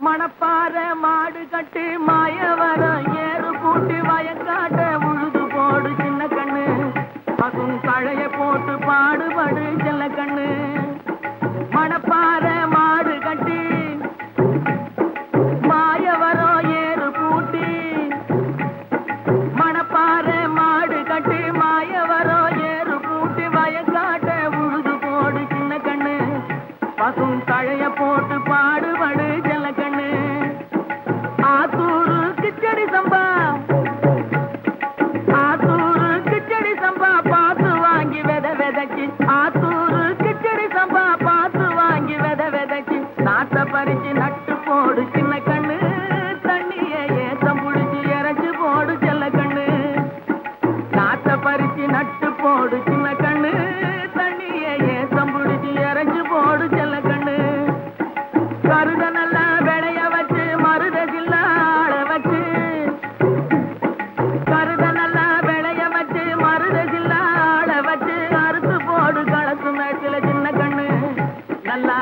மணப்பாற மாடு கட்டு மாயவரம் ஏறு கூட்டு வயங்காட்ட உழுது போடு சின்ன கண்ணு. அதும் கழைய போட்டு பாடுபடு செல்ல கண்ணு. மணப்பாற மாடு கட்டு மாயவரம் ஏறு பூட்டி. மணப்பாற மாடு கட்டு மாயவரம் ஏறு பூட்டி வயங்காட்ட உழுது போடு சின்ன கண்ணு. பசும் போடு சின்ன கண்ணு. தண்ணிய ஏத்தம் புடிச்சு இறச்சு போடு செல்ல கண்ணு. நாத்த பறிச்சு நட்டு போடு சின்ன கண்ணு. தண்ணிய ஏத்தம் புடிச்சு இறச்சு போடு செல்ல கண்ணு. கருத நல்லா விளைய வச்சு மருத சில்லாட வச்சு. கருத நல்லா விளைய வச்சு மருத சில்லாட வச்சு. அறுத்து போடு கலசு மேட்சில சின்ன கண்ணு. நல்லா